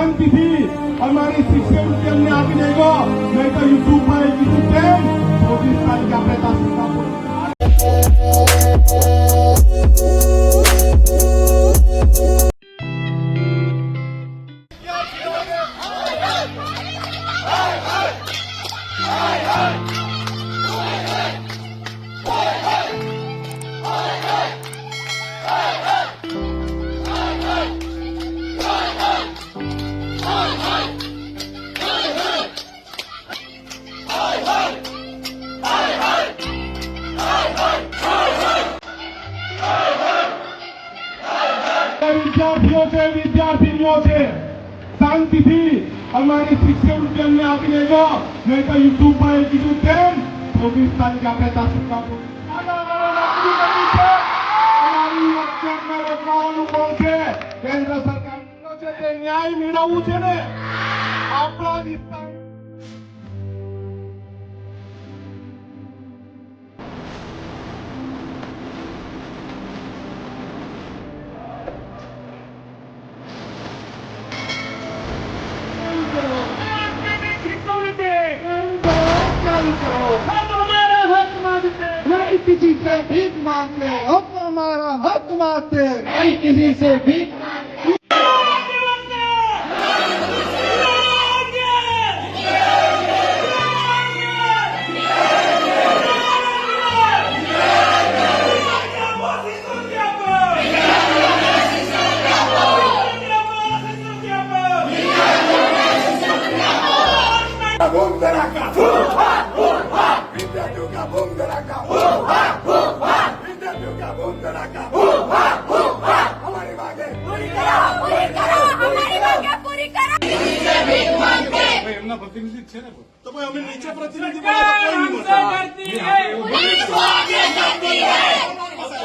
શાંતિથી અમારી શિષ્યવૃત્તિ અમને આપી દેજો નહીં તો યુસુફભાઈ કીધું તેમ ચોવીસ તારીખે આપણે તાસીસ આપો વિદ્યાર્થીઓ છે, વિદ્યાર્થીનીઓ છે, શાંતિથી અમારી શિષ્યવૃત્તિ અમને આપી દેજો. નહીં તો યુટ્યુબમાં કીધું તેમ ચોવીસ તારીખ આપણે છે. કેન્દ્ર સરકાર ન્યાય મેળવવું છે ને. આપણા વિસ્તાર भीख मांगते हम हमारा हक मांगते नहीं किसी से भी એમના પ્રતિનિધિ છે ને તો ભાઈ અમે નીચે પ્રતિનિધિ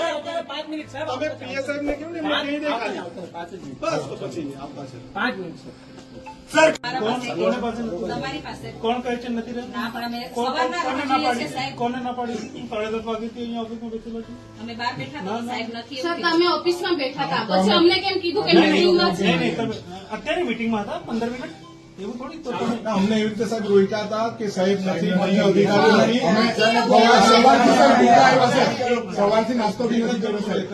તમે પીએસઆઈ ને કેમ ને મેં કહી દે ખાલી બસ તો પછી આપવા છે પાંચ મિનિટ સર કોને પાસે તમારી પાસે કોણ કહે છે નથી રહેતું? ના પણ અમે કોણ- સવારના કોને રજા ના લઈએ છીએ, પાડી સાહેબ. કોને ના પાડી સાડા દસ વાગ્યાથી અહીંયા ઓફિસમાં બેસેલો છું અમે બહાર બેઠા હતા તો સાહેબ નથી સર એવું તમે ઓફિસમાં બેઠા હતા પછી અમને કેમ કીધું કે મીટિંગમાં છે નહીં નહીં તમે અત્યારે મીટિંગમાં હતા પંદર મિનિટ એવું થોડી તો અમને એવી રીતે સાહેબ રોકા હતા કે સાહેબ નથી અધિકારી નથી. સવારથી નાસ્તો બી નથી કર્યો સાહેબ.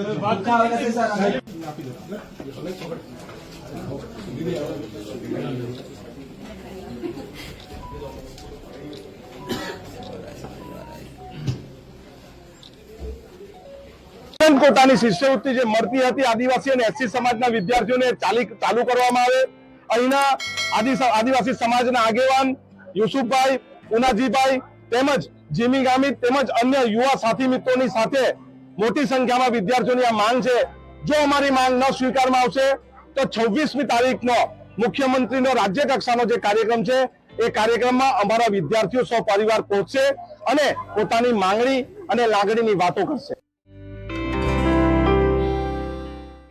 કોટાની શિષ્યવૃત્તિ જે મળતી હતી આદિવાસી અને એસસી સમાજના વિદ્યાર્થીઓને ચાલી ચાલુ કરવામાં આવે. અહીંના આદિ- આદિવાસી સમાજના આગેવાન યુસુફભાઈ, ઉનાજીભાઈ તેમજ જીમી ગામિત તેમજ અન્ય યુવા સાથી મિત્રોની સાથે મોટી સંખ્યામાં વિદ્યાર્થીઓની આ માંગ છે. જો અમારી માંગ ન સ્વીકારવામાં આવશે, તો છવ્વીસમી તારીખનો મુખ્યમંત્રીનો રાજ્ય કક્ષાનો જે કાર્યક્રમ છે, એ કાર્યક્રમમાં અમારા વિદ્યાર્થીઓ સૌ પરિવાર પહોંચશે અને પોતાની માંગણી અને લાગણીની વાતો કરશે.